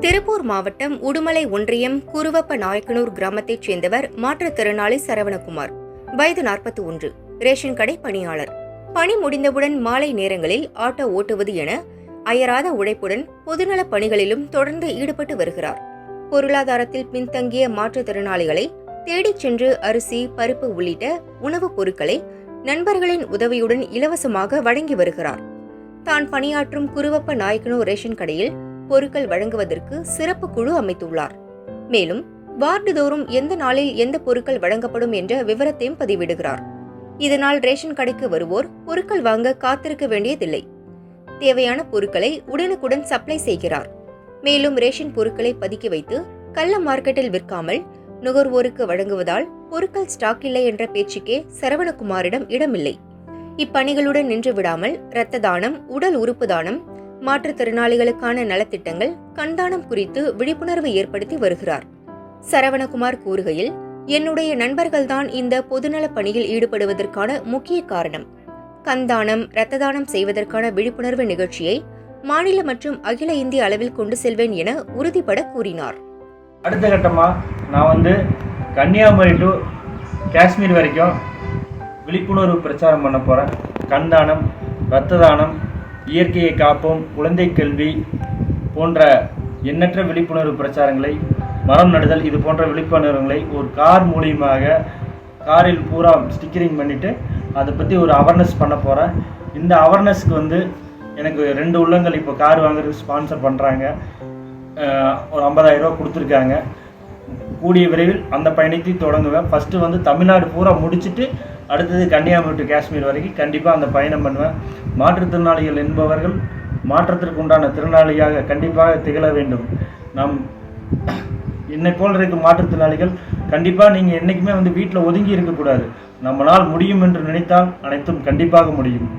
திருப்பூர் மாவட்டம் உடுமலை ஒன்றியம் குருவப்ப நாயக்கனூர் கிராமத்தைச் சேர்ந்தவர் மாற்றுத்திறனாளி சரவணகுமார். வயது நாற்பத்தி ஒன்று ரேஷன் கடை பணியாளர். பணி முடிந்தவுடன் மாலை நேரங்களில் ஆட்டோ ஓட்டுவது என அயராத உழைப்புடன் பொதுநலப் பணிகளிலும் தொடர்ந்து ஈடுபட்டு வருகிறார். பொருளாதாரத்தில் பின்தங்கிய மாற்றுத்திறனாளிகளை தேடிச் சென்று அரிசி பருப்பு உள்ளிட்ட உணவுப் பொருட்களை நண்பர்களின் உதவியுடன் இலவசமாக வழங்கி வருகிறார். தான் பணியாற்றும் குருவப்ப நாயக்கனூர் ரேஷன் கடையில் பொருட்கள் வழங்குவதற்கு சிறப்பு குழு அமைத்துள்ளார். மேலும் வார்டுதோறும் எந்த நாளில் எந்த பொருட்கள் வழங்கப்படும் என்ற விவரத்தையும் பதிவிடுகிறார். இதனால் ரேஷன் கடைக்கு வருவோர் பொருட்கள் வாங்க காத்திருக்க வேண்டியதில்லை. தேவையான பொருட்களை உடனுக்குடன் சப்ளை செய்கிறார். மேலும் ரேஷன் பொருட்களை பதுக்கி வைத்து கள்ள மார்க்கெட்டில் விற்காமல் நுகர்வோருக்கு வழங்குவதால் பொருட்கள் ஸ்டாக் இல்லை என்ற பேச்சுக்கே சரவணகுமாரிடம் இடமில்லை. இப்பணிகளுடன் நின்று விடாமல் இரத்த தானம் உடல் உறுப்பு தானம் மாற்றுத்திறனாளிகளுக்கான நலத்திட்டங்கள் கண்தானம் குறித்து விழிப்புணர்வு ஏற்படுத்தி வருகிறார். சரவணகுமார் கூறுகையில் என்னுடைய நண்பர்கள்தான் இந்த பொதுநலப் பணியில் ஈடுபடுவதற்கான முக்கிய காரணம். கண்தானம் இரத்த தானம் செய்வதற்கான விழிப்புணர்வு நிகழ்ச்சியை மாநில மற்றும் அகில இந்திய அளவில் கொண்டு செல்வேன் என உறுதிபட கூறினார். அடுத்த கட்டமாக நான் வந்து கன்னியாகுமரி டு காஷ்மீர் வரைக்கும் விழிப்புணர்வு பிரச்சாரம் பண்ண போகிறேன் கண்தானம் இரத்த தானம் இயற்கையை காப்போம் குழந்தை கல்வி போன்ற எண்ணற்ற விழிப்புணர்வு பிரச்சாரங்களை மரம் நடுதல் இது போன்ற விழிப்புணர்வுகளை ஒரு கார் மூலியமாக காரில் பூரா ஸ்டிக்கரிங் பண்ணிவிட்டு அதை பற்றி ஒரு அவேர்னஸ் பண்ண போகிறேன் இந்த அவேர்னஸ்க்கு வந்து எனக்கு ரெண்டு உள்ளங்கள் இப்போ கார் வாங்குறதுக்கு ஸ்பான்சர் பண்ணுறாங்க ஒரு 50000 ரூபா கொடுத்துருக்காங்க. கூடிய விரைவில் அந்த பயணத்தை தொடங்குவேன். ஃபஸ்ட்டு வந்து தமிழ்நாடு பூரா முடிச்சுட்டு அடுத்தது கன்னியாகுமரி டு காஷ்மீர் வரைக்கும் கண்டிப்பாக அந்த பயணம் பண்ணுவேன். மாற்றுத்திறனாளிகள் என்பவர்கள் மாற்றத்திற்கு உண்டான திறனாளியாக கண்டிப்பாக திகழ வேண்டும். நாம் என்னை போல் இருக்கும் மாற்றுத்திறனாளிகள் கண்டிப்பாக நீங்கள் என்றைக்குமே வந்து வீட்டில் ஒதுங்கி இருக்கக்கூடாது. நம்மளால் முடியும் என்று நினைத்தால் அனைத்தும் கண்டிப்பாக முடியும்.